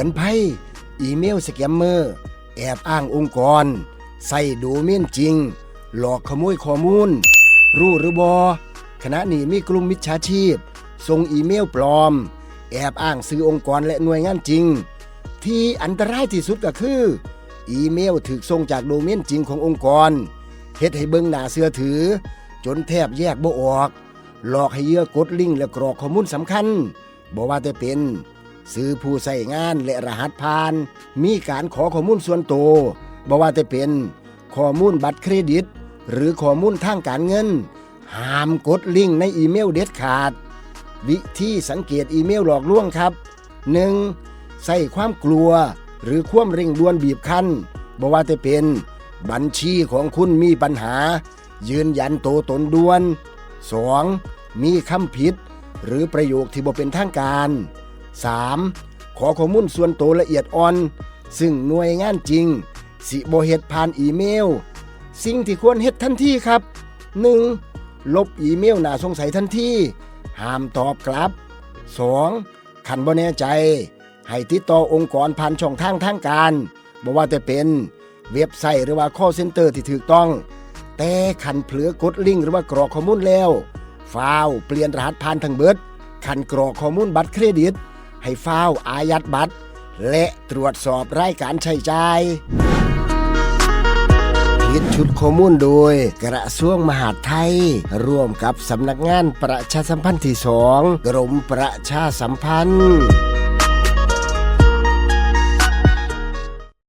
อนภัย อีเมลสแกมเมอร์ แอบอ้างองค์กร ใส่โดเมนจริง หลอกขโมยข้อมูล รู้หรือบอขณะนี้มีกลุ่มมิจฉาชีพ ส่งอีเมลปลอม แอบอ้างซื้อองค์กรและหน่วยงานจริง ที่อันตรายที่สุดก็คือ อีเมลถูกส่งจากโดเมนจริงขององค์กรเฮ็ดให้เบิ่งหน้าเชื่อถือ จนแทบแยกบ่ออก หลอกให้เยื่อกดลิงก์และกรอกข้อมูลสำคัญบ่ว่าแต่เป็น ซื้อผู้ใส่งานและรหัสผ่าน มีการขอข้อมูลส่วนตัวบ่ว่าแต่เป็นข้อมูลบัตรเครดิต หรือข้อมูลทางการเงิน ห้ามกดลิงก์ในอีเมลเด็ดขาด วิธีสังเกตอีเมลหลอกลวงครับ 1. ใส่ความกลัว หรือความเร่งด่วนบีบคั้นบ่ว่าแต่เป็น บัญชีของคุณมีปัญหา ยืนยันโตวตนด่วน 2. มีคำผิด หรือประโยคที่บ่เป็นทางการ 3. ขอข้อมูลส่วนตัวละเอียดอ่อน ซึ่งหน่วยงานจริง สิบ่เฮ็ดผ่านอีเมล สิ่งที่ควรเฮ็ดทันทีครับ 1. ลบอีเมลน่าสงสัยทันทีห้ามตอบกลับ 2. ขันบ่แน่ใจ ให้ติดต่อองค์กรผ่านช่องทางทางการบ่ว่าแต่เป็นเว็บไซต์หรือว่า call center ที่ถูกต้อง แต่ขันเผลอกดลิงก์หรือว่ากรอกข้อมูลแล้วฟาวเปลี่ยนรหัสผ่านทั้งเบิดขันกรอกข้อมูลบัตรเครดิต ให้เฝ้าอายัดบัตร และตรวจสอบรายการใช้จ่ายคิดชุดข้อมูลโดย กระทรวงมหาดไทย ร่วมกับสำนักงานประชาสัมพันธ์ที่สองกรมประชาสัมพันธ์